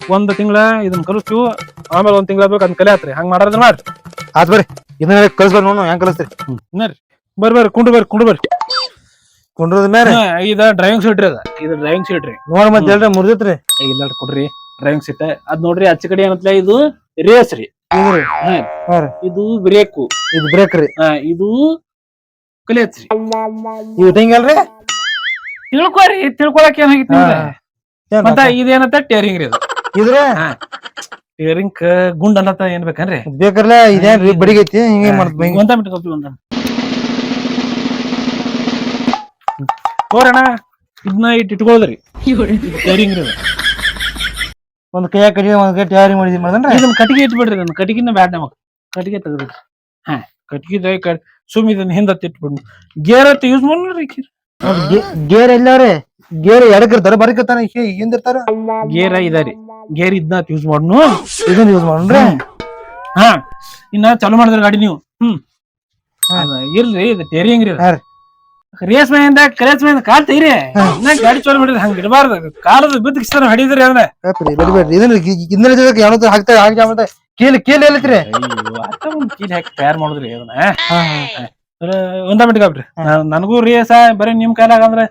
ಒಂದ್ ತಿಂಗಳ ಇದನ್ನ ಕಲಿಸ್ತೀವಿ ಆಮೇಲೆ ಒಂದ್ ತಿಂಗಳ ಬೇಕು ಅದನ್ನ ಕಲೆ ಆತ್ರಿ. ಹಂಗ ಮಾಡ್ರಿ ಮಾಡ್ರಿ. ಆತ್ ಬರ್ರಿ. ಇದನ್ನ ಕಳ್ಸ್ಬಾರ ನೋಡು ಹೆಂಗ್ ಕಲಿಸ್ತೀರಿ. ಇನ್ನರಿ ಬರ್ರಿ ಬರ್ರಿ ಕುಂಡು ಬರ್ರಿ ಕುಂಡು ಬರ್ರಿ. ಕುಂಡ್ರದ ಮೇಲೆ? ಹಾ, ಇದ ಡ್ರೈವಿಂಗ್ ಸೀಟ್ ರೀ ಅದ. ಇದು ಡ್ರೈವಿಂಗ್ ಸೀಟ್ ರೀ. ನೋಡ್ ಮತ್ತೆ ಹೇಳ್ರಿ ಮುರಿದೈತ್ರಿ. ಇಲ್ಲ ಕೊಡ್ರಿ. ಡ್ರೈವಿಂಗ್ ಸೀಟ್ ಅದ್ ನೋಡ್ರಿ ಅಚ್ಚ ಕಡೆ ಏನತ್ಲ ಇದು ರೇಸ್ ರೀ. ಇದ್ರಿ ಹಾ. ಹಾ ರೀ. ಇದು ಬ್ರೇಕು ಇದು ಬ್ರೇಕ್ ರೀ. ಇದು ಕಲಿಯತ್ ರೀ ಇವ್ ತಿಂಗಲ್ರಿ ತಿಳ್ಕೊರಿ ತಿಳ್ಕೊಳಕ್ ಏನಾಗಿತ್ತು ಮತ್ತ ಇದೇನತ್ತ ಟೇರಿಂಗ್ ರೀ ಅದು. ಇದ್ರೆ? ಟೇರಿಂಗ್ ಗುಂಡ್ ಅನ್ನತ ಏನ್ ಬೇಕನ್ರಿ? ಬೇಕಲ್ಲ ಇದೇನ್ರಿ ಬಡಿಗೈತಿ ಹಿಂಗೆ ಮಾಡ್ತೀವಿ ಒಂದ ಮಿನಿಟ್ ಕಾಪಿ ಒಂದ. ತೋರಣ ಇದನ್ನ ಇಟ್ಟು ಇಟ್ಕೊಳ್ಳೋದ್ರಿ ಟೇರಿಂಗ್ ರೀ ಅದು. ಒಂದ್ ಕೈಯಾಗ ಕಟ್ಟಿಗೆ ಒಂದ್ ಕೈ ತಯಾರಿ ಮಾಡಿದ್ವಿ ಮಾಡ್ದನ್ರಿ? ಇದನ್ನ ಕಟ್ಟಿಗೆ ಇಟ್ಬಿಡ್ರಿ ನನ್ನ ಕಟ್ಟಿಗೆನ ಬ್ಯಾಡ ನಮಗ್. ಕಟ್ಟಿಗೆ ತೆಗ್ರಿ ಹಾ ಕಟ್ಟಿಗೆ ಸುಮ್ ಇದನ್ನ ಹಿಂದ ಇಟ್ಬಿಡ್ ಗೇರ್ ಅಂತ ಯೂಸ್ ಮಾಡ್ರಿ ಗೇರ್ ಎಲ್ಲಾರಿ ಗೇರ್ ಎಡಕ್ ಇರ್ತಾರ ಬರಕ್ ಇರ್ತಾರ ಹಿಂದ್ ಇರ್ತಾರ ಗೇರ ಇದಾರಿ ಗೇರ್ ಇದನ್ನ ಯೂಸ್ ಮಾಡ್ನು? ಇದನ್ನ ಯೂಸ್ ಮಾಡ್ರಿ ಹಾ. ಇನ್ನ ಚಾಲು ಮಾಡಿದ್ರ ಗಾಡಿ ನೀವು. ಹ್ಮ್. ಇಲ್ರಿ ಇದು ಟೇರಿ ಹೆಂಗ್ರಿ. ರೇಸ್ ಮೈಯಿಂದ ಕರೇಸ್ ಮೈಯಿಂದ ಕಾಲ್ ತೈರಿ ಇನ್ನ ಗಾಡಿ ಚಾಲು ಮಾಡಿದ್ರೆ ಹಂಗ ಇಡಬಾರ್ದು. ಕಾಲದ ಬಿದ್ದ ಹಡಿದ್ರಿ ಹೊಡಿದ್ರಿ ಅಂದ್ರೆ ಇದನ್ನ ಜೊತೆಗೆ ಯಾವತ್ತೂ ಹಾಕ್ತಾ ಹಾಕಿ ಆಮೇಲೆ ಕೀಲ್ ಕೀಲ್ ಎಲ್ಲತ್ರಿ ಒಂದ್ ಕೀಲ್ ಹಾಕಿ ತಯಾರು ಮಾಡಿದ್ರಿ ಅದನ್ನ ಒಂದ ಮಿನಿಟ್ ಕಾಪ್ರಿ ನನಗೂ ರೇಸ ಬರೀ ನಿಮ್ ಕೈಲಾಗ ಅಂದ್ರೆ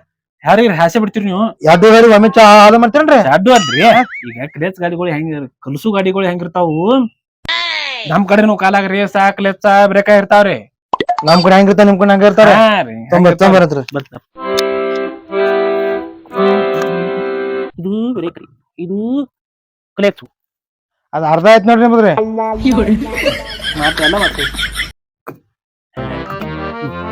ಯಾರಿಗ ಹಾಸೆ ಬಿಡ್ತೀರಿ ನೀವು ಎರಡು ಗಾಡಿ ಒಮ್ಮೆ ಚಾ ಅದು ಮಾಡ್ತೇನ್ರಿ ಅಡ್ಡು ಅದ್ರಿ ಈಗ ಕ್ರೇಸ್ ಗಾಡಿಗಳು ಹೆಂಗ ಕಲಸು ಗಾಡಿಗಳು ಹೆಂಗಿರ್ತಾವು ನಮ್ ಕಡೆನು ಕಾಲಾಗ ಸಾಕ್ ಕ್ಲೆಚ್ಚ ಬ್ರೇಕ ಇರ್ತಾವ್ರಿ ನಮ್ ಕಡೆ ಹೆಂಗಿರ್ತಾರ ನಿಮ್ ಕಡೆ ಹಂಗ ಇರ್ತಾರ ಹಾ ರೀ, ತೊಂಬತ್ ತೊಂಬರತ್ರಿ ಬರ್ತಾವ. ಇದು ಬ್ರೇಕ್ ರೀ ಇದು ಕ್ಲೆಚ್ ಅದ್ ಅರ್ಧ ಆಯ್ತು ನೋಡ್ರಿ ನಿಮ್ದ್ರಿ ಮತ್ತೆ ಎಲ್ಲ ಮತ್ತೆ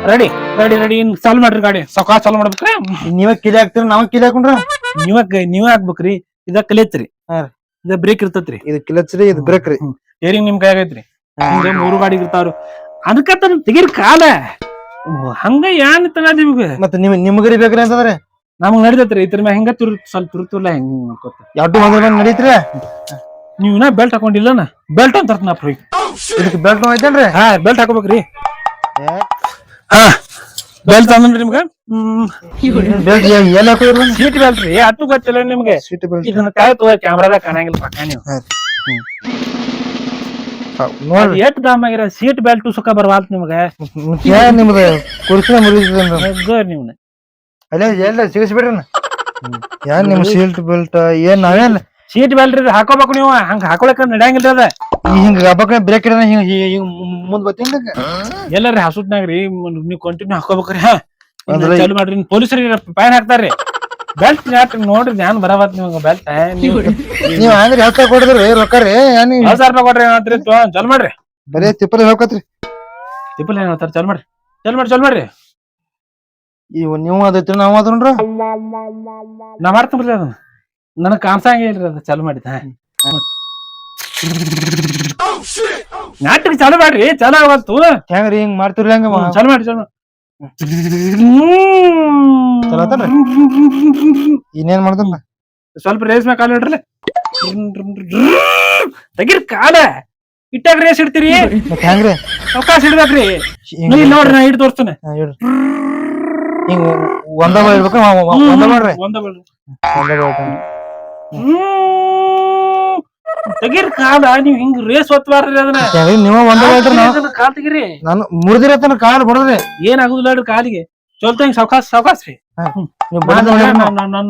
ರೆಡಿ ರೆಡಿ ರೆಡಿ ಇನ್ ಸಾಲ್ವ್ ಮಾಡ್ರಿ ಗಾಡಿ. ಸಕಾಲ ಸಾಲ್ವ್ ಮಾಡ್ಬೇಕ್ರಿ? ನೀವ ಕಿಲಿ ಹಾಕ್ತೀರಿ ನಾವ್ ಕಿಲಿ ಹಾಕೊಂಡ್ರ? ನೀವ ನೀವೇ ಹಾಕ್ಬೇಕ್ರಿ. ಇದ ಕಲಿಯತ್ರಿ ಹಾ ಇದ ಬ್ರೇಕ್ ಇರ್ತತ್ರಿ. ಇದು ಕಿಲಚ್ರಿ ಇದು ಬ್ರೇಕ್ ರೀ. ಏರಿಂಗ್ ನಿಮ್ ಕೈ ಐತ್ರಿ. ಹಿಂಗ ಮೂರು ಗಾಡಿ ಇರ್ತಾವ್ರು. ಅದಕ್ಕ ತೆಗಿರ್ ಕಾಲ. ಹಂಗ ಏನ್ ತನ ನಿಮ್ಗೆ? ಮತ್ತೆ ನಿಮ್ ನಿಮ್ಗರಿ ಬೇಕ್ರಿ ಅಂತಂದ್ರೆ? ನಮಗ್ ನಡಿತೈತ್ರಿ ಇದ್ರ ಮ್ಯಾಗ ಹೆಂಗ ತುರ್ ಸ್ವಲ್ಪ ತುರ್ತುಲ್ಲ ಹೆಂಗ್ ನೋಡ್ಕೊತ. ಎರಡು ಒಂದ್ರ ನಡೀತ್ರಿ? ನೀವ್ ನಾ ಬೆಲ್ಟ್ ಹಾಕೊಂಡಿಲ್ಲ ಬೆಲ್ಟ್ ಅಂತ ಇದಕ್ಕೆ ಬೆಲ್ಟ್ ಐತೇನ್ರಿ? ಹಾ ಬೆಲ್ಟ್ ಹಾಕೋಬೇಕ್ರಿ. ಬೆಲ್ಟ್ ತಂದ್ರಿ ನಿಮ್ಗ? ಬೆಲ್ಟ್ ಎಲ್ಲಿ ಸೀಟ್ ಬೆಲ್ಟ್ ರೀ. ಅಟ್ಟು ಗೊತ್ತಿಲ್ಲ ನಿಮ್ಗೆ. ಸೀಟ್ ಬೆಲ್ಟ್ ಇದನ್ನ ಕಾಯ್ತು ಕ್ಯಾಮ್ರಾದಾಗ ಕಾಣಂಗಿಲ್ಲ ಪಕ್ಕ ನೀವು. ನೋಡ್ರಿ. ಎಷ್ಟ್ ದಾಮ್ ಆಗಿರ ಸೀಟ್ ಬೆಲ್ಟ್ ಸುಖ ಬರ್ವಾಲ್ತ್ ನಿಮ್ಗೆ? ನಿಮ್ದು ಕುರ್ಸಿನ ಮುರಿದ್ರಿ ಗರ್ ನೀವ್ನ ಅಲ್ಲೇ ಎಲ್ಲ ಸಿಗಿಸ್ಬಿಡ್ರಿ ಏನ್ ನಿಮ್ ಸೀಟ್ ಬೆಲ್ಟ್ ಏನ್ ನಾವೇನ್ ಸೀಟ್ ಬೆಲ್ಟ್ ರೀ ಹಾಕೋಬೇಕು ನೀವು. ಹಂಗ ಹಾಕೊಳಕ ನಡೆಯಂಗಿಲ್ರಿ ಅದ. ಹಿಂಗ ಹಬ್ಬಕ್ಕೆ ಬ್ರೇಕ್ ಹಿಡಿದ ಹಿಂಗ ಹಿಂಗ ಮುಂದ್ ಬರ್ತೀನಿ ಎಲ್ಲಾರಿ ಹಸುಟ್ನಾಗ್ರಿ ನೀವು ಕಂಟಿನ್ಯೂ ಹಾಕೋಬೇಕ್ರಿ ಹಾ. ಇನ್ನ ಅಂದ್ರೆ- ಚಾಲು ಮಾಡ್ರಿ ಪೊಲೀಸರಿಗೆ ಫೈನ್ ಹಾಕ್ತಾರ್ರಿ ಬೆಲ್ಟ್ ಯಾಕೆ ನೋಡ್ರಿ ಧ್ಯಾನ ಬರವತ್ ನಿಮ್ಗೆ ಬೆಲ್ಟ್ ನೀವು ನೀವ್ ಅಂದ್ರೆ ಹೇಳ್ತಾ ಕೊಡಿದ್ರಿ ರೊಕ್ಕ ರೀ ಏನ್ ಸಾವಿರ ರೂಪಾಯಿ ಕೊಡ್ರಿ ಏನಾದ್ರಿ ಚಾಲು ಮಾಡ್ರಿ. ಬರೇ ತಿಪ್ಪಲ್ ಹೇಳ್ಕೊತ್ರಿ. ತಿಪ್ಪಲ್ ಏನ್ ಹೇಳ್ತಾರ ಚಾಲು ಮಾಡ್ರಿ. ಚಾಲು ಮಾಡ್ರಿ ಚಾಲು ಮಾಡ್ರಿ. ಇವ್ ನೀವು ಅದೈತ್ರಿ ನಾವ್ ಅದನ್ರ ನಾ ಮಾಡ್ತೀನಿ ಬರ್ತೀವಿ ಅದನ್ನ. ನನಗ್ ಕಾಣ್ಸಂಗೇ ಇಲ್ರಿ ಅದು ಚಾಲು ಮಾಡಿದ ನಾಟಕ ಚಾಲು ಮಾಡ್ರಿ ಚಾಲು ಆಗಲ್ತು ಹೆಂಗ್ರಿ ಹಿಂಗ್ ಮಾಡ್ತಿರ್ಲಿ ಹಂಗ ಚಾಲು ಮಾಡಿ ಚಾಲು ಇನ್ನೇನ್ ಮಾಡ್ದಮ್ಮ ಸ್ವಲ್ಪ ರೇಸ್ ಮ್ಯಾಲ್ ಕಾಲು ಇಡ್ರಲ್ಲ. ತೆಗಿರ್ ಕಾಲ. ಇಟ್ಟಾಗ ರೇಸ್ ಇಡ್ತೀರಿ? ಹೆಂಗ್ರಿ? ಅವಕಾಶ ಇಡ್ಬೇಕ್ರಿ. ನೋಡ್ರಿ ನಾ ಇಟ್ಟು ತೋರಿಸ್ತೇನೆ. ಹಿಂಗ ಒಂದೇ ಒಂದ ಮಾಡ್ರಿ ಒಂದ ಬಿಡ್ರಿ ಒಂದ ಮಾಡ್ರಿ. ತೆಗೀರಿ ಕಾಲ ನೀವ್ ಹಿಂಗ್ ರೇಸ್ ಹೊತ್ಬಾರ್ರಿ ಅದನ್ನ. ಹೆಂಗ್ರಿ ನೀವ ಒಂದ ಮಾಡ್ರಿ ಅದನ್ನ ಕಾಲ್ ತೆಗೀರಿ? ನಾನು ಮುರಿದಿರತ್ತನ ಕಾಲ್ ಬಡದ್ರಿ. ಏನ್ ಆಗುದಿಲ್ಲ ನೋಡ್ರಿ ಕಾಲಿಗೆ. ಚೊಲ್ತ ಹಿಂಗ್ ಸಾವ್ಕಾಸ್ ಸಾವ್ಕಾಸ್ ರೀ ನೀವ್ ನಾನ್ ಬಡದ್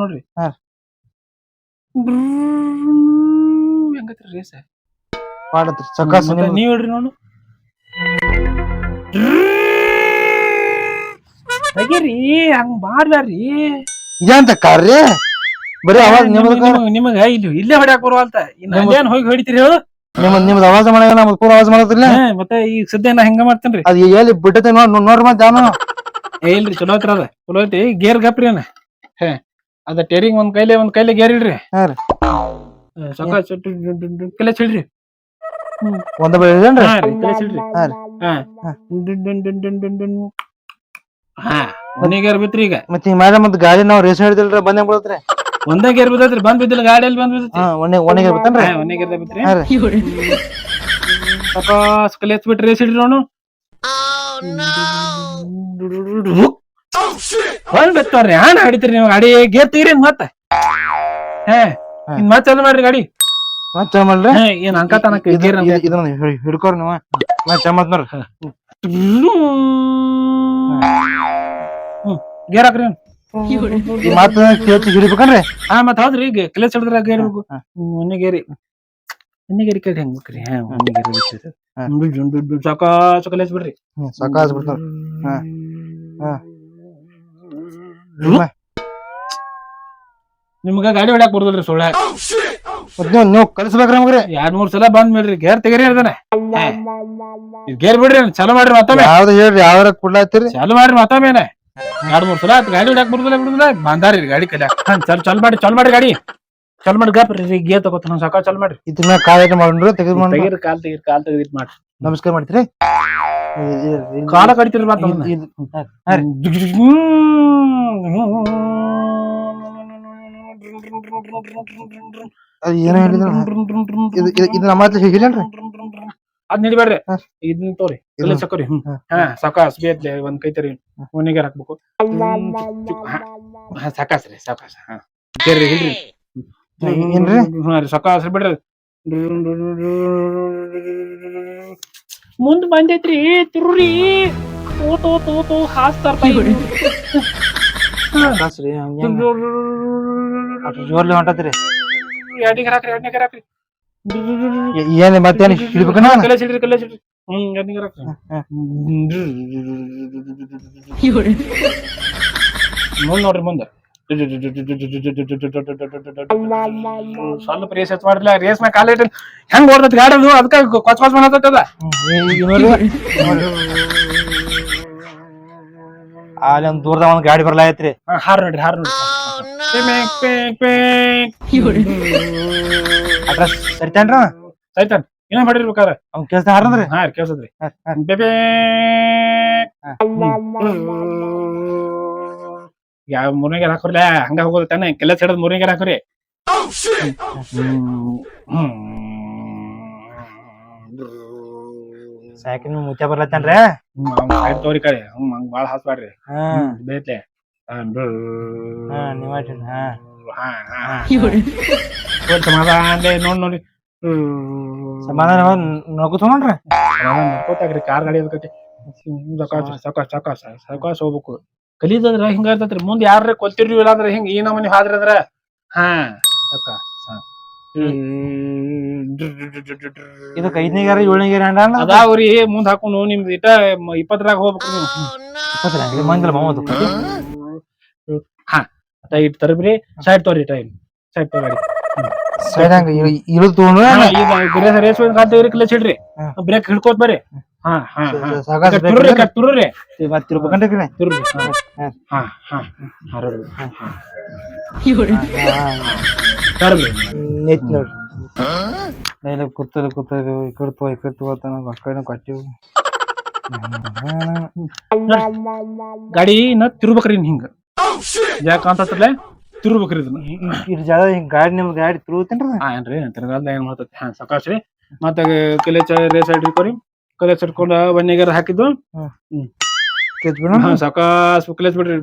ನೋಡ್ರಿ, ನಾನ್-. ಹೆಂಗೈತ್ರಿ ರೇಸ್ ಮಾಡತ್ರಿ ಸಕಾಸ ಮತ್ತೆ ನೀವ್ ಹೇಳ್ರಿ ನೋಡು. ತೆಗೀರಿ ಹಂಗ್ ಮಾಡ್ಬ್ಯಾಡ್ರಿ. ಇದಂತ ಕಾರ್ರಿ ಬರೀ ಅವಾಜ್ ನಿಮ್ದ ನಿಮಗ ಇಲ್ಲಿ ಇಲ್ಲೇ ಹೊಡ್ಯಾಕ ಬರುವಂತ ನಿಮ್ಗ್- ಹೋಗಿ ಹೊಡಿತೀರಿ ಹೇಳು? ನಿಮ್ ನಿಮ್ದ ಅವಾಜ್ ಮಾಡಂಗ ನಮ್ದು ಪೂರ ಅವಾಜ್ ಮಾಡತ್ರಿಲ್ಲ ಹಾ, ಮತ್ತೆ ಈ ಸದ್ಯ ನಾ ಹೆಂಗ ಮಾಡ್ತೇನ್ರಿ? ಅದ್ ಎಲ್ಲಿ ಬಿಟ್ಟತೆ ನೋಡ್ ನೋಡ್ರಿ ಮತ್ತೆ ಜಾನ ಏ ಇಲ್ರಿ ಚಲೋ ಐತ್ರಿ ಅದ. ಚಲೋ ಐತಿ. ಗೇರ್ ಗಪ್ರಿ ಅನ್ನ ಹೇ ಅದ ಟೇರಿಂಗ್ ಒಂದ್ ಕೈಲೆ ಒಂದ್ ಕೈಲೆ ಗೇರ್ ಇಡ್ರಿ. ಹಾ ರೀ. ಸೊಕ ಕಲೆ ಚಿಡ್ರಿ ಒಂದ ಬೆಳಿದೇನ್ರಿ ಹಾ ರೀ ಕಲೆ ಚಿಡ್ರಿ ಹಾ ರೀ. ಹಾ. ಹಾ. ಡುನ್ ಡುನ್ ಡುನ್ ಡುನ್ ಡುನ್ ಡುನ್. ಹಾ ಒಂದೇ ಗೇರ್ ಬಿತ್ರಿ ಈಗ. ಮತ್ತೆ ಈ ಮಾಡಿ ಮತ್ತೆ ಗಾಡಿ ನಾವ್ ರೇಸ್ ಹಿಡಿದಿಲ್ರಿ ಬಂದೇ ಬಿಡತ್ರಿ? ಒಂದೇ ಗೇರ್ ಬಿದ್ದೈತ್ರಿ ಬಂದ್ ಬಿದ್ದಿಲ್ಲ ಗಾಡಿಯಲ್ಲಿ ಬಂದ್ ಬಿದ್ದೈತಿ. ಹಾ ಒಣೆ ಒಣಗೆ ಬತ್ತನ್ರಿ ಒಂದೇ ಗೇರ್ ಬಿತ್ರಿ ಹಾ ರೀ. ರೇಸ್ ಹಿಡ್ರಿ ನೋಡು ಬಂದ್ ಬಿತ್ತವ್ರಿ ಹಾನ್ ಹಿಡಿತೀರಿ ನೀವು? ಗಾಡಿ ಗೇರ್ ತೀರಿ ಮತ್ತ. ಹೇ ಇನ್ ಮತ್ ಚಾಲು ಮಾಡ್ರಿ ಗಾಡಿ. ಮತ್ತ್ ಚಾ ಮಾಡ್ರಿ? ಹಾ, ಏನ್ ಅಂಕತನಕ ಇದು- ಇದು- ಇದನ್ನ ಹಿಡ್- ಹಿಡ್ಕೊರಿ ನೀವು. ನಾ ಚಾ ಮಾತ್ ನೋಡ್ರಿ. ಗೇರ್ ಹಾಕ್ರಿ ಈ ಮಾತು ಕೇಳ್ತಿ ಹಿಡಿಬೇಕನ್ರಿ ಹಾ ಮತ್ ಹೌದ್ರಿ ಈಗ ಕೆಲಸ ಹಿಡಿದ್ರ ಗೇರ್ ಬೇಕು ಹಾ. ಮನೆಗೇರಿ ಮನೆಗೇರಿ ಕೈ ಹೆಂಗ್ ಬೇಕ್ರಿ? ಹಾ ಮನೆಗೇರಿ ಹಾ. ಸಾಕ ಕಲೇಸ್ ಬಿಡ್ರಿ. ಸಾಕಾಸ್ ಬಿಡ್ತಾರ ಹಾ. ಹಾ. ನಿಮ್ಗ ಗಾಡಿ ಹೊಡ್ಯಾಕ್ ಬರ್ದಲ್ರಿ ಸುಳ್ಳ? ನೀವು ಕಲಿಸ್ಬೇಕ್ರಿ ನಮ್ಗ್ರಿ. ಎರಡ್ ಮೂರ್ ಸಲ ಬಂದ್ ಬಿಡ್ರಿ. ಗೇರ್ ತೆಗರಿ ಹೇಳ್ದಾನೆ ಗೇರ್ ಬಿಡ್ರಿ ಚಲೋ ಮಾಡ್ರಿ ಮತ್ತೊಮ್ಮೆ. ಯಾವ್ದು ಹೇಳ್ರಿ ಯಾವ್ದಾರ ಕುಡ್ಲಾತಿರಿ ಚಾಲು ಮಾಡ್ರಿ ಮತ್ತೊಮ್ಮೆನೆ ಎರಡ್ ಮೂರ್ ಸಲ ಗಾಡಿ ಹೊಡ್ಯಾಕ್ ಬರುದಿಲ್ಲ ಬಿಡುದಿಲ್ಲ ಬಂದಾರಿ ಗಾಡಿ ಕಲ್ಯಾಕ ಹಾ ಚಲ್ ಚಲ್ ಮಾಡಿ ಚಲ್ ಮಾಡಿ ಗಾಡಿ. ಚಲ್ ಮಾಡಿ ಗಪ್ ರೀ ಗೇರ್ ತಗೋತ ಸಾಕ ಚಲ್ ಮಾಡ್ರಿ ಇದ್ರ ಮ್ಯಾಗ ಕಾಲ್ ಐಟಮ್ ಮಾಡ್ರಿ ತೆಗೆದು ಮಾಡಿ ತೆಗೀರಿ ಕಾಲ್ ತೆಗೀರಿ ಕಾಲ್ ತೆಗದಿಟ್ ಮಾಡ್ರಿ. ನಮಸ್ಕಾರ ಮಾಡ್ತೀರಿ? ಕಾಲ ಕಡಿತೀರಿ. ಅದ್ ಏನೋ ಹೇಳಿದ್ರ? ಇದು ನಮ್ಮ ಹೇಳಿಲ್ರಿ ಅದ್ ನಿಡಿಬೇಡ್ರಿ ಇದನ್ ತೋರಿ. ಇಲ್ಲ ಸಕ್ಕರಿ. ಹ್ಮ್. ಹಾ. ಸಕಾಸ್ ಹಸ್ಬಿ ಒಂದ್ ಕೈ ತರಿ ಮನೆಗೆ ಹಾಕ್ಬೇಕು. ಸಕಾಸ್ ರೀ ಸಕಾಸ್. ಹಾ. ಕೇಳ್ರಿ ಇಲ್ರಿ. ಏನ್ರಿ? ಬಿಡ್ರಿ. ಮುಂದ್ ಬಂದೈತ್ರಿ ತುರ್ರಿ. ತೋ ತೋ ಹಾಸ್ತಾರ ಜೋರ್ಲಿ ಹೊಂಟತ್ರಿ. ಎರಡಿಗೆ ಹಾಕ್ರಿ ಎರಡನೇ ಕರಾಕ್ರಿ ಏನ್ ಮತ್ತೇನ್ ಹಿಡಿಬೇಕನ ಕಲೆ ಸಿಡ್ರಿ ಕಲೆ ಸಿಡ್ರಿ ಹ್ಮ್ ಎಣ್ಣೆಗೆ ಹಾಕ್ರಿ ಹಾ. ಮುಂದ್ ನೋಡ್ರಿ ಮುಂದ. ಸ್ವಲ್ಪ ರೇಸ್ ಮಾಡಿಲ್ಲ ರೇಸ್ ಮ್ಯಾಗ ಕಾಲ ಇಟ್ಟು ಹೆಂಗ್ ಓಡ್ತೈತಿ ಗಾಡಿ ಅದು? ಅದಕ್ಕ ಕೊಚ್ ಕೊಚ್ ಮಾಡತ್ತದ? ಅಲ್ಲಿ ಒಂದ್ ದೂರದ ಒಂದ್ ಗಾಡಿ ಬರ್ಲಾಯತ್ರಿ ಹಾರ್ ನೋಡ್ರಿ ಹಾರ್ ನೋಡ್ರಿ. ಅಡ್ರೆಸ್ ಸರಿತೇನ್ರ ಆಯ್ತಾನ ಏನ ಮಾಡಿರ್ಬೇಕಾರ ಅವ್ನ್ ಕೆಲ್ಸ ಹಾರದ್ರಿ ಹಾ ಕೇಳ್ಸದ್ರಿ. ಬೇಬೇ. ಯಾವ ಮೂರನೇಗೆ ಹಾಕೋರ್ಲ? ಹಂಗ ಹೋಗೋದಾನೆ ಕೆಲಸ ಹಿಡಿದ್ ಮೂರನೇಗೆ ಹಾಕೋರಿ. ಸಾಕಿನ ಮುಚ್ಚ ಬರ್ಲತ್ತೇನ್ರಿ? ತೋರಿ ಕಡೆ. ಹ್ಮ್ ಹಂಗ್ ಬಾಳ ಹಾಸ್ಬಾಡ್ರಿ ಹ್ಮ್ ಬೇತ್ಲೆ. ಹಾ. ನೀವ್ ಮಾಡ್ರಿ ಹಾ ಹಾ ಸಮಾಧಾನ ನೋಡ್ ನೋಡಿ ಸಮಾಧಾನ ನಗು ತಗೊಂಡ್ರಿ ನೋಡ್ಕೋತಾಗ್ರಿ ಕಾರ್ ಗಾಡಿ ಅದಕ್ಕೆ ಸಾಕಾಸ್ ಸಾಕಾಸ್ ಸಾಕಾಸ್ ಸಾಕಾಸ್ ಹೋಗ್ಬೇಕು ಕಲಿತಂದ್ರ ಹಿಂಗ ಇರ್ತೈತ್ರಿ ಮುಂದ್ ಯಾರ ಕೊಲ್ತಿರ್ರಿ ಇಲ್ಲ ಅಂದ್ರ ಹಿಂಗ ಈ ನಮ್ಮನೆ ಹಾದ್ರಿ ಅಂದ್ರ ಹಾ ಸಾಕಾಸ್. ಇದಕ್ಕೆ ಐದನೇಗಾರ ಏಳನೇಗಾರ ಹಂಡ ಅದಾವ್ರಿ ಮುಂದ್ ಹಾಕೊಂಡು ನಿಮ್ದು ಇಟ ಇಪ್ಪತ್ತರಾಗ ಹೋಗ್ಬೇಕು ನೀವು ಮಂದಿಲ್ಲ ಮಾವದು ಹಾ ಟೈಟ್ ಇಟ್ ತರಬ್ರಿ ಸೈಡ್ ತೋರಿ ಟೈಮ್. ಸೈಡ್ ತೋರಿ. ಬ್ರೇಕ್ ಹಿಡ್ಕೋತ ಬರ್ರಿ. ಹಾ ಹಾ ಹಾ. ಹಾ ಹಾ. ಹಾ ತೋ ಈ ಕಡೆ ತೋ ಗಾಡಿ ನಾ ತಿರ್ಬೇಕ್ರಿ ಹಿಂಗ. ಯಾಕಂತತ್ರಲೆ ತಿರ್ಬೇಕ್ರಿ ಇದನ್ನ. ಇದ್ರ ಜಾಗ ಹಿಂಗ್ ಗಾಡಿ ನಿಮ್ ಗಾಡಿ ತಿರುಗುತ್ತೇನ್ರಿ ಹಾ ಏನ್ರಿ? ತಿರ್ಗಾಲ್ದ ಏನ್ ಮಾಡ್ತೈತಿ? ಹಾ ಸಾಕಾಶ್ರಿ ಮತ್ತ ಕಲೆ ರೇಸ್ ಸೈಡ್ ಹಿಡ್ಕೊರಿ ಕಲೆ ಹಿಡ್ಕೊಂಡ ಬನ್ನಿಗಾರ ಹಾಕಿದ್ದು. ಸಾಕಾಸ್ ಕಲೇಚ್ ಬಿಡ್ರಿ.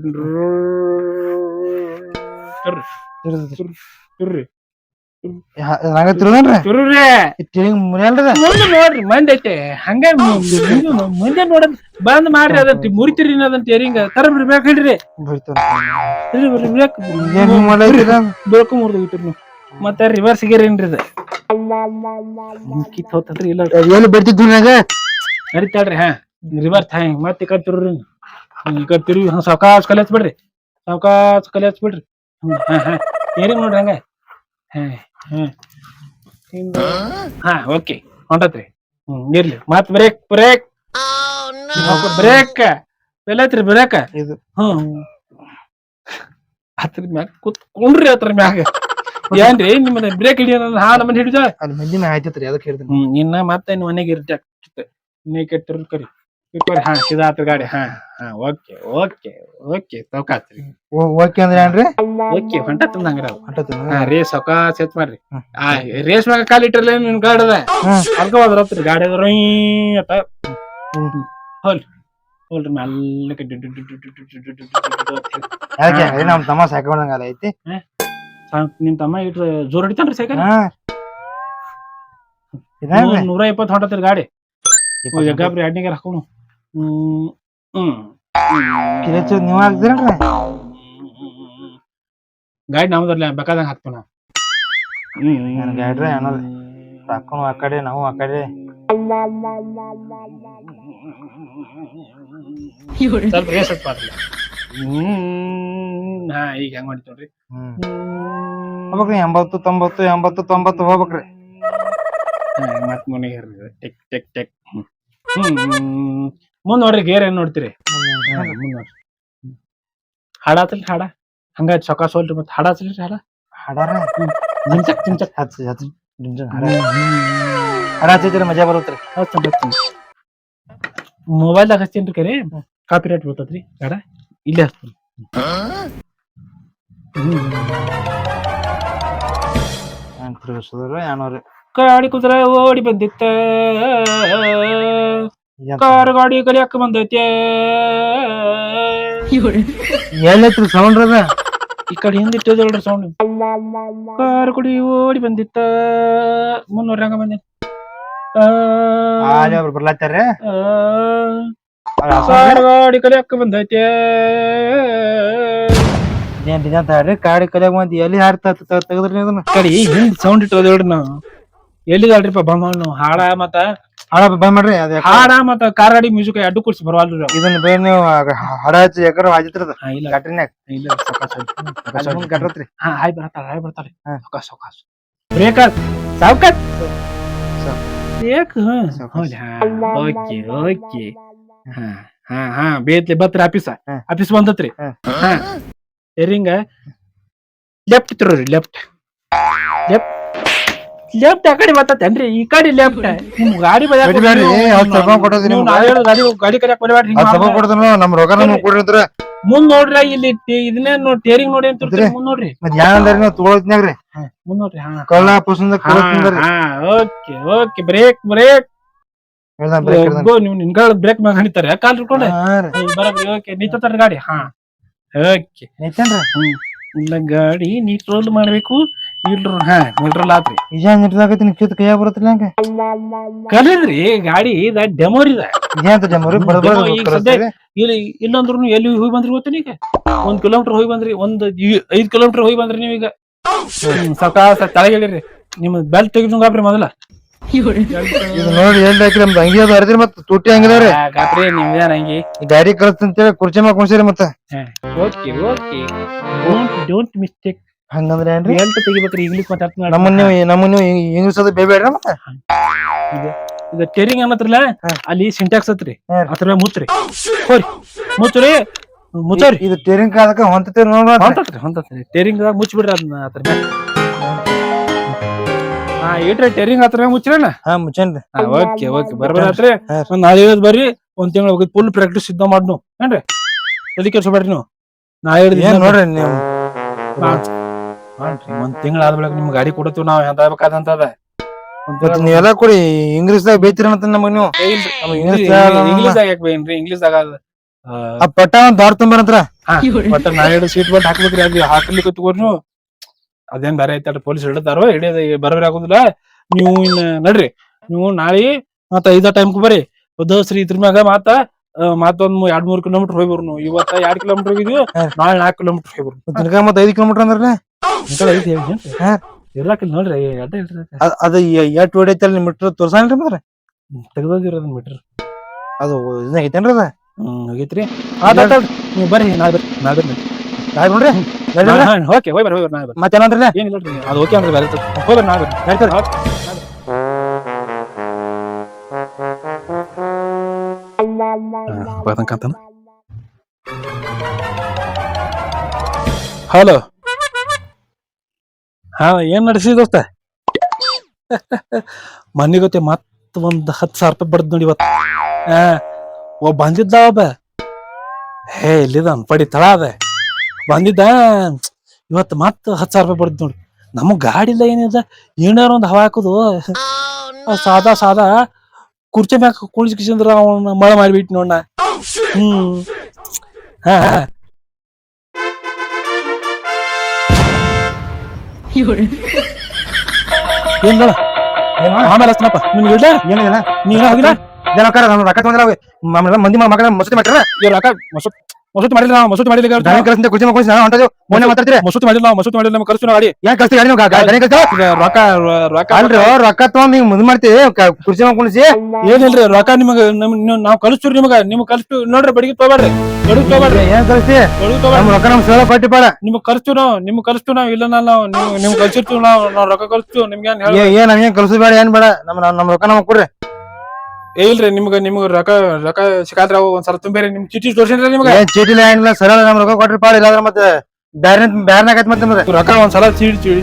ತಿರ್ರಿ. ತಿರ್ರಿ. ಮುಂದೆ ನೋಡ್ರಿ ಮಂದಿ ಐತೆ. ಹಂಗ ಮುಂದೆ ನೋಡದ್ ಬಂದ್ ಮಾಡ್ರಿ ಅದಂತಿ ಮುರಿತಿರಿ ಅದಂತ ಏರಿಂಗ ತರ ಬೇಕು ಹಿಡ್ರಿ ಹಿಂಗ್ ಬೇಕು ಮುರ್ದು ಹೋಗ್ತಿರಿ ನೀವು. ಮತ್ತೆ ರಿವರ್ಸ್ ಗೇರ್ ಏನ್ರಿ ಇದು? ಕಿತ್ ಹೋತಂದ್ರಿ ಇಲ್ಲ. ಎಲ್ಲಿ ಬರ್ತಿದ್ದು ನಂಗ ನಡಿತಾಳ್ರಿ ಹಾ. ರಿವರ್ಸ್ ಹ್ಯಾಂಗ್ ಮತ್ತೆ ಈ ಕಡೆ ತಿರ್ರಿ ಈ ಕಡೆ ತಿರುಗಿ ಹಾ ಸಾವಕಾಶ ಕಲಿ ಬಿಡ್ರಿ. ಸಾವಕಾಶ ಕಲೆ ಬಿಡ್ರಿ. ಹ್ಮ್, ಹಾ ಹಾ. ಏರಿಂಗ್ ನೋಡ್ರಿ ಹಂಗ. ಹಾ. ಹಾ? ಹಾ ಓಕೆ ಹೊಂಟತ್ರಿ. ಹ್ಮ್ ಇರ್ಲಿ. ಮತ್ ಬ್ರೇಕ್ ಬ್ರೇಕ್ ಬ್ರೇಕ್ ಬೆಲ್ಲೈತ್ರಿ ಬ್ರೇಕ್ ಇದು. ಹ್ಮ್. ಅದ್ರ ಮ್ಯಾಗ ಕುತ್ಕೊಂಡ್ರಿ ಅದ್ರ ಮ್ಯಾಗ. ಏನ್ರಿ ನಿಮ್ಮನ್ನ ಬ್ರೇಕ್ ಹಿಡಿಯೋಣ ಹಾ ನಮ್ಮನ್ನ ಹಿಡಿದ? ಅಲ್ಲಿ ಮಂದಿನ ಆಯ್ತತ್ರಿ ಅದಕ್ಕೆ ಹೇಳ್ತೀನಿ. ಹ್ಮ್ ಇನ್ನ ಮತ್ತೆ ಇನ್ನು ಮನೆಗೆ ಇರ್ತೆ ನೀ ಕೆಟ್ಟಿರ್ ಕರಿ. ಇಟ್ಕೊರಿ ಹಾ ಸೀದಾ ಆತ್ರಿ ಗಾಡಿ ಹಾ ಹಾ ಓಕೆ ಓಕೆ ಓಕೆ ಸೌಕಾತ್ರಿ ಓಕೆ ಅಂದ್ರೆ ಏನ್ರಿ ಓಕೆ ಹೊಂಟ ತಂದಂಗ್ರ ಹಾ ರೇಸ್ ಸೌಕಾಸ್ ಎತ್ ಮಾಡ್ರಿ ಆ ರೇಸ್ ಮ್ಯಾಗ ಕಾಲ್ ಇಟ್ಟಿರ್ಲಿ ನಿನ್ ಗಾಡಿ ಅದ ಅಲ್ಕ ಹೋದ್ರತ್ರಿ ಗಾಡಿ ಅದ್ರ ಅತ್ತ ಹೋಲ್ ಹೋಲ್ರಿ ಮೆಲ್ಲಕ್ಕೆ ಯಾಕೆ ನಮ್ ತಮ್ಮ ಸಾಕೊಂಡಂಗಲ್ಲ ಐತಿ ನಿಮ್ ತಮ್ಮ ಇಟ್ ಜೋರ್ ಹಿಡಿತಾನ್ರಿ ಸೈಕಲ್ ನೂರ ಇಪ್ಪತ್ತು ಹೊಂಟತ್ರಿ ಗಾಡಿ ಎಗಾಬ್ರಿ ಅಡ್ನಿಗೆ ಹಾಕೋಣ ಕಿಲಚು ನೀವ್ ಹಾಕ್ದಿರೇನ್ರಿ ಗೈಡ್ ನಮ್ದ್ರಲ್ಲ ಬೇಕಾದಂಗ ಹಾಕ್ತೀವಿ ನಾವು. ನನ್ ಗಾಡ್ರಿ ಅನ್ನೋದು. ರೊಕ್ಕನು ಆ ಕಡೆ ನಾವು ಆ ಕಡೆ. ಸ್ವಲ್ಪ ರೇಸ್ ಮಾಡ್ರಿ. ಹ್ಮ್ ಹಾ ಈಗ ಹೆಂಗ್ ಮಾಡ್ತೀವಿ ನೋಡ್ರಿ. ಹೋಗ್ಬೇಕ್ರಿ ಎಂಬತ್ತು ತೊಂಬತ್ತು ಎಂಬತ್ತು ತೊಂಬತ್ತು ಹೋಗ್ಬೇಕ್ರಿ. ಮತ್ ಮುನಿಗೆ ಟೆಕ್ ಟೆಕ್ ಟೆಕ್. ಹ್ಮ್. ಮುಂದ್ ನೋಡ್ರಿ ಗೇರ್ ಏನ್ ನೋಡ್ತೀರಿ. ಹಾಡ ಆತಲ್ರಿ ಹಾಡ ಹಂಗ ಚೊಕ್ಕ ಸೋಲ್ರಿ ಮತ್ ಹಾಡ ಆತಲ್ರಿ ಹಾಡ ಹಾಡಾರ ಚಿಂಚಕ್ ಜಿಂಚಕ್ ಹಚ್ಚಿ ಹಚ್ಚಿ ಹಾಡ ಹಾಡ ಹಚ್ಚಿದ್ರೆ ಮಜಾ ಬರುತ್ರಿ ಮೊಬೈಲ್ದಾಗ ಹಚ್ತೇನ್ರಿ ಕರೆ ಕಾಪಿ ರೇಟ್ ಬರ್ತದ್ರಿ ಹಾಡ ಇಲ್ಲೇ ಹಚ್ತೀನಿ ತಿರುಗಿಸಿದ್ರು ಏನೋರಿ ಗಾಡಿ ಕುದುರೆ ಓಡಿ ಬಂದಿತ್ತ ಕಾರ್ ಗಾಡಿ ಕಲಿಯಕ್ಕೆ ಬಂದೈತೆ. ಎಲ್ಲೈತ್ರಿ ಸೌಂಡ್ ಅದ? ಈ ಕಡೆ ಹಿಂದಿಟ್ಟು ನೋಡ್ರಿ ಸೌಂಡ್ ಕಾರ್ ಕುಡಿ ಓಡಿ ಬಂದಿತ್ತ. ಮುನ್ನೂರ ಹಂಗ ಬಂದ ಬರ್ಲಾತ್ತಾರ ಕಾರ್ ಗಾಡಿ ಕಲಿಯಕ್ಕೆ ಬಂದೈತೆ. ಇದೇನ್ ದಿನ ತಾಡ್ರಿ ಕಾಡಿ ಕಲಿಯಾಗ ಬಂದ್ ಎಲ್ಲಿ ಹಾರ್ತಾ ತೆಗದ್ರಿ ಅದನ್ನ ಕಡಿ ಹಿಂದ್ ಸೌಂಡ್ ಇಟ್ಟು ನೋಡ್ರಿ ನಾವು. ಎಲ್ಲಿದಾಳ್ರಿಪ್ಪ ಬಂದ್ ಹಾಡ ಮತ್ತ? ಹಾಡ ಬಂದ್ ಮಾಡ್ರಿ ಅದ ಹಾಡ ಮತ್ತ ಕಾರ್ ಗಾಡಿ ಮ್ಯೂಸಿಕ್ ಅಡ್ಡು ಕೂರ್ಸಿ ಬರವಲ್ರಿ ಇದನ್ನ ಬೇರೆ ನೀವು ಹಾಡ ಹಚ್ಚಿ ಎಕರ ಹಾಜಿತ್ರದ ಹಾ, ಇಲ್ಲ. ಗಟ್ರಿನ್ಯಾಗ. ಇಲ್ಲ. ಗಟ್ರತ್ರಿ. ಹಾ ಹಾಯ್ ಬರ್ತಾಳೆ ಹಾಯ್ ಬರ್ತಾರ ಹಾ. ಸಾವ್ಕಾಸ್ ಸಾವ್ಕಾಸ್ ಬ್ರೇಕ್ ಸಾವ್ಕಾಸ್ ಬ್ರೇಕ್ ಓಕೆ ಓಕೆ. ಹಾ. ಹಾ ಹಾ ಬೇತ್ಲಿ ಬತ್ರಿ ಆಫೀಸ. ಆಫೀಸ್ ಬಂದತ್ರಿ. ಹಾ. ಎರಿಂಗ ಲೆಫ್ಟ್ ತಿರೋರಿ ಲೆಫ್ಟ್. ಲೆಫ್ಟ್. ಲೆಫ್ಟ್ ಆ ಕಡೆ ಬರ್ತೇನ್ರಿ ಈ ಕಡೆ ಲೆಫ್ಟ್ ನಿಮ್ ಗಾಡಿ ಕೊಡೋದು ನಿಮ್ಗೆ. ಗಾಡಿ ಗಾಡಿ ಅದ್ ಸಭಾ ಕೊಡ್ತಾನ ನಮ್ ರೊಕ್ಕ ನಮ್ಗ್ ಕೊಡ್ರಿ ಮುಂದ್ ನೋಡ್ರಿ ಇಲ್ಲಿ ಟೇ- ಇದನ್ನೇ ನೋಡಿ ಟೇರಿಂಗ್ ನೋಡಿ ಅಂತ? ಮುಂದ್ ನೋಡ್ರಿ. ಮತ್ ಯಾನಂದ್ರಿ ನೀವು ತಗೊಳತ್ನ್ಯಾಗ್ರಿ ಮುಂದ್ ನೋಡ್ರಿ ಹಾ. ಕಳ್ಳ ಓಕೆ ಓಕೆ ಬ್ರೇಕ್ ಬ್ರೇಕ್. ನೀವು ನಿನ್ಗಳ ಬ್ರೇಕ್ ಮ್ಯಾಗ ಹಣಿತಾರೆ ಕಾಲ್ ಹಿಡ್ಕೊಂಡೆ. ಬರಬ್ರಿ ಓಕೆ ನಿಂತಾರ ಗಾಡಿ ಹಾ. ಓಕೆ. ಹ್ಮ್ ಇಲ್ಲ ಗಾಡಿ ನೀಟ್ರೋಲ್ ಮಾಡ್ಬೇಕು. ಇಲ್ರು ಹಾ ಇಲ್ರಲ್ಲ ಆತ್ರಿ. ನಿಜ ಕೈಯಾಗ ಬರುತ್ತಿಲ್ಲ ಹಂಗ? ಕಲಿದ್ರಿ ಗಾಡಿ ಇದ ಡೆಮೋರ್ ಇದ. ಇಜಾ ಅಂತ ಜಮರಿ ಬಡ ಬಡ ಈಗ ಸದ್ಯ ಇಲ್ಲಿ ಇಲ್ಲಂದ್ರು ಎಲ್ಲಿ ಹೋಗಿ ಬಂದ್ರಿ ಗೊತ್ತೇನಿ ಈಗ? ಒಂದ್ ಕಿಲೋಮೀಟರ್ ಹೋಗಿ ಬಂದ್ರಿ ಒಂದ್ ಈ- ಐದ್ ಕಿಲೋಮೀಟರ್ ಹೋಗಿ ಬಂದ್ರಿ ನೀವೀಗ ಸಾವಕಾಶ ತಳಗೆ ಹೇಳಿರಿ ನಿಮ್ ಬೆಲ್ಟ್ ತೆಗಿದ್ರಿ ಮೊದಲ. ಇದು ನೋಡಿ ಎಲ್ಲಿ ಹಾಕಿ ನಮ್ದು ಅಂಗಿ ಅದು ಹರಿದ್ರಿ ಮತ್ತ ತುಟ್ಟಿ ಹಂಗಿದಾವ್ರಿ ಆ, ಗಾಬ್ರಿ ನಿಮ್ದೇನ ಹಂಗಿ ಈ ಗಾಡಿ ಕಳ್ಸ್ತಂತೇಳಿ ಕುರ್ಚಿ ಕುಣ್ಸಿರಿ ಮತ್ತ. Okay okay. Don't don't mistake ಹಂಗಂದ್ರೆ ಏನ್ರಿ? ಬೆಲ್ಟ್ ತೆಗಿಬೇಕ್ರಿ ಇಂಗ್ಲಿಷ್ ಮಾತಾಡ್ತೀನಿ ನಮ್ಮನ್ನ ನೀವು ನಮ್ಮನ್ನ ನೀವು ಇಂಗ್ಲಿಷ್ ಅದು ಬೇಬೇಡ್ರಿ ಮತ್ತೆ? ಇದು ಟೇರಿಂಗ್ ಅನ್ನತ್ರಲ್ಲ. ಅಲ್ಲಿ ಸಿಂಟ್ಯಾಕ್ಸ್ ಹತ್ರಿ ಹಾ ರೀ. ಅದ್ರ ಮುಚ್ಚ್ರಿ ಹೋರಿ. ಮುಚ್ಚ್ರಿ ಮುಚ್ಚರಿ ಇದು ಟೇರಿಂಗ್ ಕಾಲಕ್ಕ ಹೊಂತತೆ ನೋಡ್ರಿ ಹೊಂತತ್ರಿ ಹೊಂತತ್ರಿ. ಟೇರಿಂಗ್ ಮುಚ್ಚಿಬಿಡ್ರಿ ಅದನ್ನ ಅದ್ರ ಮ್ಯಾಗ ಹಾ ಇಟ್ರಿ ಟೇರಿಂಗ್ ಹತ್ರ ಮುಚ್ಚ್ರಣ್ಣ ಹಾ ಮುಚ್ಚೇನ್ರಿ. Okay okay. ಬರ್ಬರ್ ಆತ್ರಿ. ಹಾ. ಒಂದ್ ನಾಳೆ ಇವತ್ತು ಬರ್ರಿ ಒಂದ್ ತಿಂಗಳು ಹೋಗಿ ಫುಲ್ ಪ್ರಾಕ್ಟೀಸ್ ಸಿದ್ಧ ಮಾಡ್ನು. ಏನ್ರಿ? ಎಲ್ಲಿ ಕೆಲಸ ಬೇಡ್ರಿ ನೀವು? ಹೇಳಿದ್ ಏನ್ ನೋಡ್ರಿ ನೀವು? ಒಂದ್ ತಿಂಗಳ ಆದ್ಮೇಲೆ ನಿಮ್ ಗಾಡಿ ಕೊಡತ್ತೀವಿ ನಾವ್ ಎಂತ ಆಗ್ಬೇಕಾದಂತ ಅದ. ಒಂದ್ ಮತ್ತ ನೀವೆಲ್ಲ ಕೊಡಿ ಇಂಗ್ಲಿಷ್ ದಾಗ ಬೇಯ್ತಿರಿ ಅಂತ ನಮಗ್ ನೀವು. ಇಂಗ್ಲಿಷ್ ಯಾಕೆ ಬೇನ್ರಿ ಇಂಗ್ಲಿಷ್ ಅದ. ಆ, ಪಟ್ಟ ದಾರ್ ತುಂಬಾರಂತ್ರ ನಾ ನಾಳೆ ಸೀಟ್ ಬೆಲ್ಟ್ ಹಾಕ್ಬೇಕ್ರಿ ಅದು ಹಾಕ್ಲಿಕ್ಕೆ ನೀವು. ಅದೇನ್ ಬೇರೆ ಐತೆ ಪೊಲೀಸ್ ಹಿಡಿದಾರೋ ಹಿಡಿಯೋದ ಬರೋಬ್ರಿ ಆಗುದಿಲ್ಲ. ನೀವು ಇನ್ನ ನಡ್ರಿ ನೀವು ನಾಳೆ ಮತ್ತ ಐದ ಟೈಮ್ಗೆ ಬರ್ರಿ. ಉದ್ದವಸ್ರಿ ಇದ್ರ ಮ್ಯಾಗ ಮಾತ ಆ, ಮತ್ತೊಂದ್ ಎರಡ್ ಮೂರ್ ಕಿಲೋಮೀಟರ್ ಹೋಗಿ ಬರ್ನು ಇವತ್ತ ಎರಡ್ ಕಿಲೋಮೀಟರ್ ಹೋಗಿದ್ವಿ ನಾಳೆ ನಾಲ್ಕು ಕಿಲೋಮೀಟರ್ ಹೋಗಿ ಬರ್ನು ಮತ್ತ ಐದು ಕಿಲೋಮೀಟರ್ ಅಂದ್ರಲ್ಲ ಹಾ. ಇರ್ಲಾಕಿಲ್ಲ ನೋಡ್ರಿ ಅಡ್ಡ ಇಲ್ರಿ ಅದ್- ಅದು ಎಟ್ ಹೊಡೈತಲ್ಲ ನಿಮ್ ಮೀಟರ್ ತೋರ್ಸಲ್ರಿ ಮತ್ರ ತೆಗ್ದಿರೋದನ್ನ ಬಿಟ್ರಿ ಅದು ಇದ್ ಐತೇನ್ರಿ ಅದ? ಹ್ಮ್ ಹೋಗೈತ್ರಿ ಆತ ನೀವು ಬರ್ರಿ ನಾಳೆ ಬರ್ರಿ. ನಾಳೆ ಬರ್ರಿ ನೋಡ್ರಿ? ನಡ್ರಿ ಓಕೆ ಹೋಗಿ ಬರ್ರಿ ಹೋಗಿ ಬರ್ರಿ ನಾಳೆ ಬರ್ರಿ. ಮತ್ತೇನಂದ್ರಲ್ಲ ಏನಿಲ್ಲ ಅದು ಓಕೆ ಅಂದ್ರೆ ಬೇರೆ ಹೋಗಿ ಬರ್ರಿ ನಾಳೆ ಬರ್ರಿ. ಬರ್ತಂಕಂತಾನ ಹಲೋ ಹಾ, ಏನ್ ನಡೆಸಿ ದೋಸ್ತ? ಮನೆ ಗೊತ್ತೆ ಮತ್ ಒಂದ್ ಹತ್ತು ಸಾವಿರ ರೂಪಾಯಿ ಬಡ್ದ್ ನೋಡಿ ಇವತ್ತು. ಹಾ, ಒಬ್ಬ ಬಂದಿದ್ದ ಒಬ್ಬ ಹೇ, ಇಲ್ಲಿದ ಪಡಿ ತಳ ಅದ. ಬಂದಿದ್ದ, ಇವತ್ತು ಮತ್ ಹತ್ತು ಸಾವಿರ ರೂಪಾಯಿ ಬಡ್ದ್ ನೋಡಿ. ನಮಗ್ ಗಾಡಿ ಇಲ್ಲ ಏನಿಲ್ಲ ಏನಾರ ಒಂದ್ ಹವಾ ಹಾಕುದು. ಸಾದಾ ಸಾದಾ. ಕುರ್ಚಿ ಮ್ಯಾಗ ಕುಳಿಸ್ಕಿಸಿಂದ್ರ ಅವನ ಮಳೆ ಮಾಡಿಬಿಟ್ಟು ನೋಡ ಹ್ಮ್. ಹಾ. ಹಾ. ಏನ್ ನೋಡ? ಆಮೇಲೆ ಹಚ್ನಪ್ಪ ನಿಮ್ಗೆ ಇಲ್ಲ ಏನಿಲ್ಲ ನೀ ಹೋಗಿಲ್ಲ? ಜನ ನಮ್ಮ ರೊಕ್ಕ ತಗೊಂಡ್ರೆ ಮಂದಿ ಮಗ ಮಸೂತಿ ಮಾಡ್ತಾರ ಇವ್ರ ರೊಕ್ಕ ಮಸೂತ್ ಮಸೂತ್ ಮಾಡಿಲ್ಲ ನಾವು ಮಸೂತಿ ಮಾಡಿಲ್ಲ ಕಳ್ಸಿಂದ ಕುರ್ಚಿ ಮಾಡ್ಕೊಂಡು ನಾನು ಹೊಂಟದೇವು ಮೊನ್ನೆ ಮಾತಾಡ್ತೀರಿ? ಮಸೂತಿ ಮಾಡಿಲ್ಲ ನಾವು ಮಸೂತಿ ಮಾಡಿಲ್ಲ ನಮ್ಮ ಕರ್ಸು ಗಾಡಿ ಯಾಕೆ ಕಳ್ಸ್ತೀವಿ ಗಾಡಿ ನೀವು? ಗಾಡಿ ಕಳ್ಸ್ತಾವ ಈಗ ರೊಕ್ಕ ರೊಕ್ಕ ಅಲ್ರಿ ರೊಕ್ಕ ತಗೊಂಡ್ ನೀವು ಮುಂದ್ ಮಾಡ್ತೀವಿ ಕುರ್ಚಿ ಮಾಡ್ಕೊಂಡು ಕುಣಿಸಿ ಏನಿಲ್ರಿ ರೊಕ್ಕ ನಿಮಗೆ ನಾವು ಕಲಿಸ್ತೀವಿ ನಿಮಗೆ. ನಿಮ್ಗೆ ಕಲಿಸ್ತೀವಿ ನೋಡ್ರಿ ಬಡಿಗೆ ತಗೋಬೇಡ್ರಿ. ಬಡಿಗೆ ತಗೋಬೇಡ್ರಿ. ಏನ್ ಕಳಿಸಿ ಬಡಿಗೆ ನಮ್ ತಗೋಬೇಡ್ರಿ ರೊಕ್ಕ ನಮ್ ಸೇಳ ಕೊಟ್ಟಿ ಬೇಡ ನಿಮ್ಗೆ ಕಲಿಸ್ತೀವಿ ನಾವು ನಿಮ್ಗೆ ಕಲಿಸ್ತೀವಿ ನಾವು ಇಲ್ಲ ನಾವು ನಿಮ್ಗೆ ಕಲ್ಸಿರ್ತೀವಿ ನಾವು ನಾವು ರೊಕ್ಕ ಕಲಿಸ್ತೀವಿ ನಿಮ್ಗೆ ಏನ್ ನಮ್ಗೆ ಕಳಿಸಬೇಡ ಏನ್ ಬೇಡ ಏನ್ ಬೇಡ. ನಮ್ ನಮ್- ನಮ್ ರೊಕ್ಕ ನಮಗ್ ಕೊಡ್ರಿ. ಏ ಇಲ್ರಿ ನಿಮ್ಗೆ ನಿಮ್ಗೆ ರೊಕ್ಕ ರೊಕ್ಕ ಸಿಕ್ಕಾದ್ರ ಒಂದ್ಸಲ ತುಂಬೇರಿ ನಿಮ್ ಚೀಟಿ ತೋರ್ಸಿನ್ರಿ ನಿಮ್ಗೆ? ಚೀಟಿ ಲೈನ್ ಏನಿಲ್ಲ ಸರಳ ನಮ್ ರೊಕ್ಕ ಕೊಟ್ರಿ ಪಾಡ ಇಲ್ಲಾಂದ್ರ ಮತ್ತೆ ಬ್ಯಾರೆ ಬ್ಯಾರ್ನಾಗ ಆಯ್ತು ಮತ್ತೆ ಮತ್ತೆ ರೊಕ್ಕ ಒಂದ್ಸಲ ಚೀಟಿ ಚೀಟಿ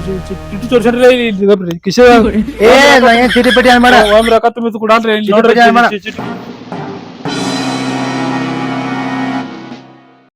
ಚೀಟಿ ತೋರ್ಸಿನ್ರಿ ಇಲ್ಲಿ ಇದಪ್ರಿ ಕಿಶೆ ಏ ನಾ ಏನ್ ಚೀಟಿ ಪಟ್ಟಿ ಏನ್ ಬೇಡ ಒಂದ್ ರೊಕ್ಕ ತುಂಬಿದ್ ಕೊಡಲ್ರಿ ನೋಡ್ರಿ ಚೀಟಿ ನೋಡ್ರಿ